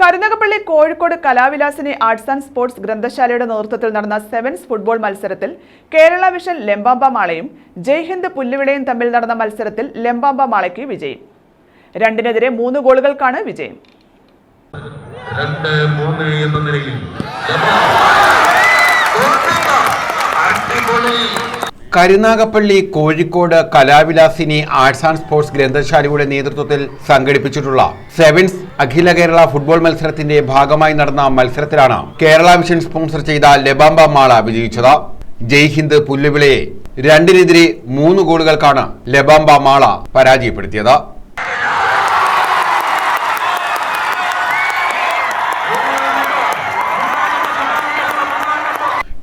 Karunagappally Kozhikode Kalavilasini arts and sports ഗ്രന്ഥശാലയുടെ നേതൃത്വത്തിൽ നടന്ന sevens football മത്സരത്തിൽ കേരള വിഷൻ ലെമ്പാമ്പ മാളയും ജയ്ഹിന്ദ് പുല്ലുവിളയും തമ്മിൽ നടന്ന മത്സരത്തിൽ ലെമ്പാമ്പ മാളയ്ക്ക് വിജയം. രണ്ടിനെതിരെ മൂന്ന് ഗോളുകൾക്കാണ് വിജയം. രണ്ട് മൂന്ന് എന്ന നിലയിൽ. Karunagappally Kozhikode Kalavilasini arts and sports ഗ്രന്ഥശാലയുടെ നേതൃത്വത്തിൽ സംഘടിപ്പിച്ചിട്ടുള്ള സെവൻസ് അഖില കേരള ഫുട്ബോൾ മത്സരത്തിന്റെ ഭാഗമായി നടന്ന മത്സരത്തിലാണ് കേരള വിഷൻ സ്പോൺസർ ചെയ്ത ലബാംബ മാള വിജയിച്ചത്. ജയ്ഹിന്ദ് പുല്ലുവിളയെ രണ്ടിനെതിരെ മൂന്ന് ഗോളുകൾക്കാണ് ലബാംബ മാള പരാജയപ്പെടുത്തിയത്.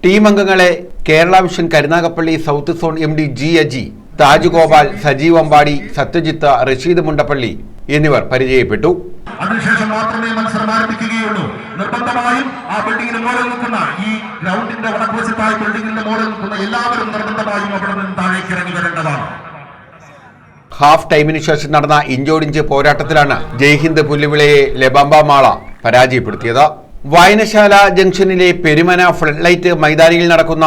ടീം അംഗങ്ങളെ Kerala vision Karunagappally south zone M D G Aji Taj Gopal Sajeev Ambadi Satyajit Rasheed Mundappally എന്നിവർ പരിചയപ്പെട്ടു. അതിനുശേഷം മാത്രമേ മത്സരം ആരംഭിക്കുകയുള്ളൂ. നിർബന്ധമായും ആ ബിൽഡിംഗിന് മുകളിൽ നിൽക്കുന്ന ഈ ഗ്രൗണ്ടിന്റെ വടക്കുവശത്തായ ബിൽഡിംഗിന്റെ മുകളിൽ നിൽക്കുന്ന എല്ലാവരും നിർബന്ധമായും അവിടെ നിന്ന് താഴേക്ക് ഇറങ്ങി വരേണ്ടതാണ്. ഹാഫ് ടൈമിന് ശേഷം നടന്ന ഇഞ്ചോടിഞ്ച് പോരാട്ടത്തിലാണ് ജയ്ഹിന്ദ് പുല്ലുവിളയെ ലബാംബ മാള പരാജയപ്പെടുത്തിയത്. വായനശാല ജംഗ്ഷനിലെ പെരുമന ഫ്ലഡ് ലൈറ്റ് മൈതാനിയിൽ നടക്കുന്ന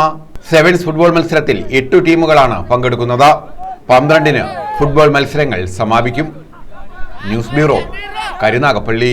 സെവൻസ് ഫുട്ബോൾ മത്സരത്തിൽ എട്ടു ടീമുകളാണ് പങ്കെടുക്കുന്നത്. പന്ത്രണ്ടിന് ഫുട്ബോൾ മത്സരങ്ങൾ സമാപിക്കും. News bureau Karunagappally.